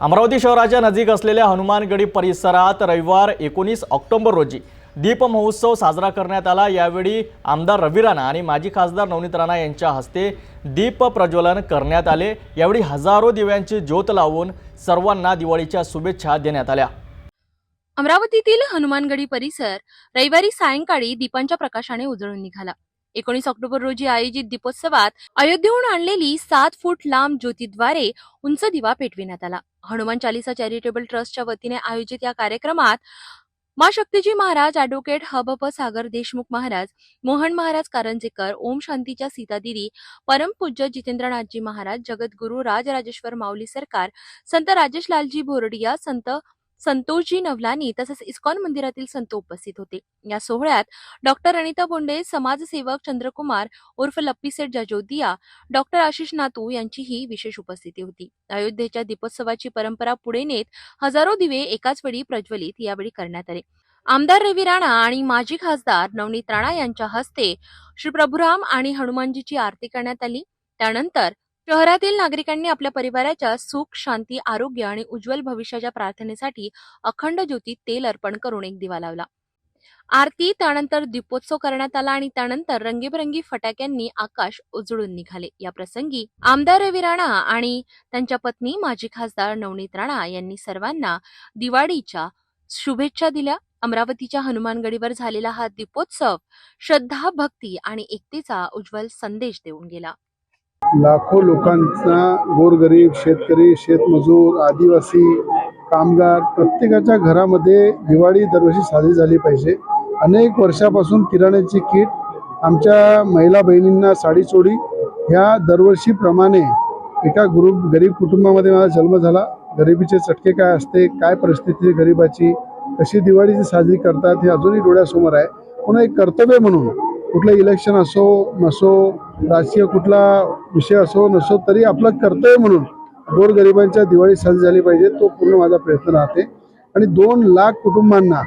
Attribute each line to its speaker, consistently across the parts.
Speaker 1: अमरावती शहराच्या नजीक असलेल्या हनुमानगडी परिसरात रविवार एकोणीस ऑक्टोबर रोजी दीप महोत्सव साजरा करण्यात आला. यावेळी आमदार रवी राणा आणि माजी खासदार नवनीत राणा यांच्या हस्ते दीप प्रज्वलन करण्यात आले. यावेळी हजारो दिव्यांची ज्योत लावून सर्वांना दिवाळीच्या शुभेच्छा देण्यात आल्या.
Speaker 2: अमरावतीतील हनुमानगडी परिसर रविवारी सायंकाळी दीपांच्या प्रकाशाने उजळून निघाला. एकोणीस ऑक्टोबर रोजी आयोजित दीपोत्सवात अयोध्येहून आणलेली सात फूट लांब ज्योतीद्वारे उंच दिवा पेटविण्यात आला. हनुमान चालिसा चॅरिटेबल ट्रस्टच्या वतीने आयोजित या कार्यक्रमात मा शक्तीजी महाराज ॲडव्होकेट हबप सागर देशमुख महाराज मोहन महाराज कारंजेकर ओम शांतीच्या सीतादिदी परमपूज्य जितेंद्रनाथजी महाराज जगद्गुरू राजराजेश्वर माऊली सरकार संत राजेश लालजी भोरडिया संत संतोषजी नवलानी तसेच इस्कॉन मंदिरातील संत उपस्थित होते. या सोहळ्यात डॉक्टर अनिता बोंडे समाजसेवक चंद्रकुमार उर्फ लप्पीसेठ जाजोदिया डॉक्टर आशिष नातू यांचीही विशेष उपस्थिती होती. अयोध्येच्या दीपोत्सवाची परंपरा पुढे नेत हजारो दिवे एकाच वेळी प्रज्वलित यावेळी करण्यात आले. आमदार रवी राणा आणि माजी खासदार नवनीत राणा यांच्या हस्ते श्री प्रभुराम आणि हनुमानजीची आरती करण्यात आली. त्यानंतर शहरातील नागरिकांनी आपल्या परिवाराच्या सुख शांती आरोग्य आणि उज्ज्वल भविष्याच्या प्रार्थनेसाठी अखंड ज्योती तेल अर्पण करून एक दिवा लावला. आरती त्यानंतर दीपोत्सव करण्यात आला आणि त्यानंतर रंगीबेरंगी फटाक्यांनी आकाश उजळून निघाले. या प्रसंगी आमदार रवी राणा आणि त्यांच्या पत्नी माजी खासदार नवनीत राणा यांनी सर्वांना दिवाळीच्या शुभेच्छा दिल्या. अमरावतीच्या हनुमानगडीवर झालेला हा दीपोत्सव श्रद्धा भक्ती आणि एकतेचा उज्ज्वल संदेश देऊन गेला.
Speaker 3: लाखो लोकांचा गोरगरीब शेतकरी शेतमजूर आदिवासी कामगार प्रत्येकाच्या घरामध्ये दिवाळी दरवर्षी साजरी झाली पाहिजे. अनेक वर्षापासून किराण्याची किट आमच्या महिला बहिणींना साडीचोडी ह्या दरवर्षीप्रमाणे एका ग्रुप गरीब कुटुंबामध्ये माझा जन्म झाला. गरिबीचे चटके काय असते? काय परिस्थिती गरिबाची? कशी दिवाळीची साजरी करतात? हे अजूनही डोळ्यासमोर आहे. पुन्हा एक कर्तव्य म्हणून कुठलं इलेक्शन असो नसो राजकीय कुठला विषय असो नसो तरी आपलं कर्तव्य म्हणून गोरगरिबांच्या दिवाळी साजरी झाली पाहिजे तो पूर्ण माझा प्रयत्न राहते. आणि दोन लाख कुटुंबांना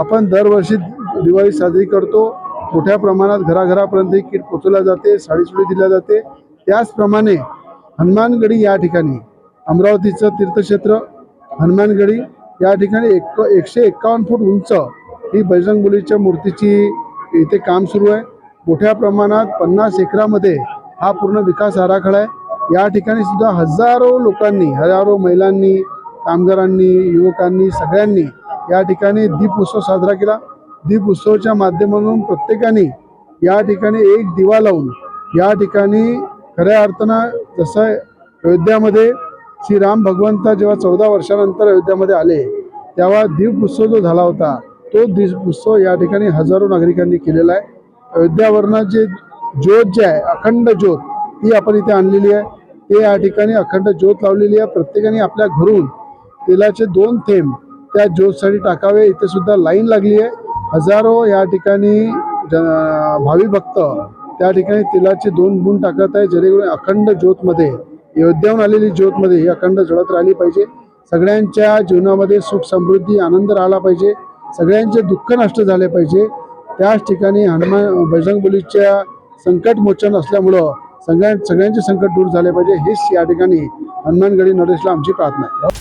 Speaker 3: आपण दरवर्षी दिवाळी साजरी करतो. मोठ्या प्रमाणात घराघरापर्यंत ही किट पोचवल्या जाते साडीसुडी दिल्या जाते. त्याचप्रमाणे हनुमानगडी या ठिकाणी अमरावतीचं तीर्थक्षेत्र हनुमानगडी या ठिकाणी एक एकशे एक्कावन्न फूट उंच ही बजरंगबलीच्या मूर्तीची इथे काम सुरू आहे. मोठ्या प्रमाणात पन्नास एकरामध्ये हा पूर्ण विकास आराखडा आहे. या ठिकाणी सुद्धा हजारो लोकांनी हजारो महिलांनी कामगारांनी युवकांनी सगळ्यांनी या ठिकाणी दीप उत्सव साजरा केला. दीप उत्सवाच्या माध्यमातून प्रत्येकाने या ठिकाणी एक दिवा लावून या ठिकाणी खऱ्या अर्थानं जसं अयोध्यामध्ये श्रीराम भगवंत जेव्हा चौदा वर्षानंतर अयोध्यामध्ये आले तेव्हा दीप उत्सव जो झाला होता तो दीप उत्सव या ठिकाणी हजारो नागरिकांनी केलेला आहे. अयोध्यावरनं जे ज्योत जे आहे अखंड ज्योत ती आपण इथे आणलेली आहे. ते या ठिकाणी अखंड ज्योत लावलेली आहे. प्रत्येकाने आपल्या घरून तेलाचे दोन थेंब त्या ज्योतसाठी टाकावे. इथे सुद्धा लाईन लागली आहे. हजारो या ठिकाणी ज भावी भक्त त्या ठिकाणी तेलाचे दोन गुण टाकत आहे. जेणेकरून अखंड ज्योतमध्ये अयोध्याहून आलेली ज्योतमध्ये ही अखंड जळत राहिली पाहिजे. सगळ्यांच्या जीवनामध्ये सुख समृद्धी आनंद राहिला पाहिजे. सगळ्यांचे दुःख नष्ट झाले पाहिजे. त्याच ठिकाणी हनुमान बजरंगबलीच्या संकटमोचन असल्यामुळं सगळ्या सगळ्यांचे संकट दूर झाले पाहिजे हीच या ठिकाणी हनुमानगडी नरेशला आमची प्रार्थना आहे.